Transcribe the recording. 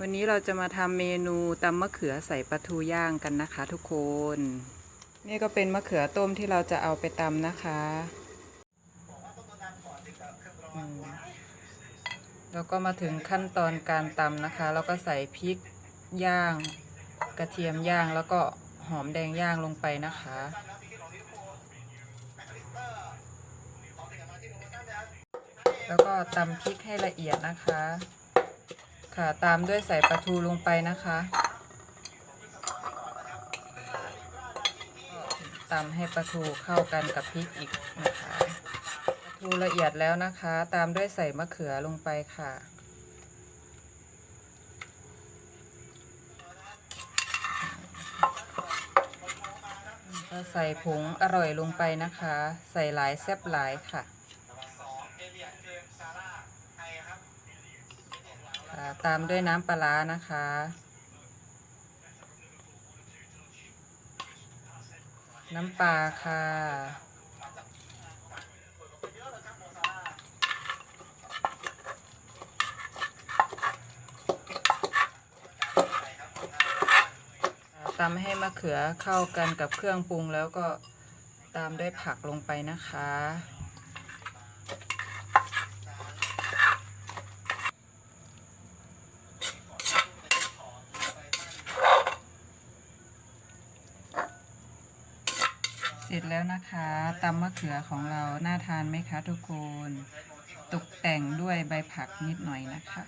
วันนี้เราจะมาทำเมนูตำมะเขือใส่ปลาทูย่างกันนะคะ ทุกคน นี่ก็เป็นมะเขือต้มที่เราจะเอาไปตำนะคะ แล้วก็มาถึงขั้นตอนการตำนะคะ แล้วก็ใส่พริกย่าง กระเทียมย่างแล้วก็หอมแดงย่างลงไปนะคะแล้วก็ตำพริกให้ละเอียดนะคะ ค่ะ ตามด้วยใส่ปลาทูลงไปนะคะ ตำให้ปลาทูเข้ากันกับพริกอีกนะคะปลาทูละเอียดแล้วนะคะ ตามด้วยใส่มะเขือลงไปค่ะ ก็ใส่ผงอร่อยลงไปนะคะ ใส่หลายแซ่บหลายค่ะค่ะ ตามด้วยน้ำปลานะคะ น้ำปลาค่ะ ตำให้มะเขือเข้ากันกับเครื่องปรุงแล้วก็ตามด้วยผักลงไปนะคะ เสร็จแล้วนะคะตำมะเขือของเราน่าทานไหมคะทุกคน ตกแต่งด้วยใบผักนิดหน่อยนะคะ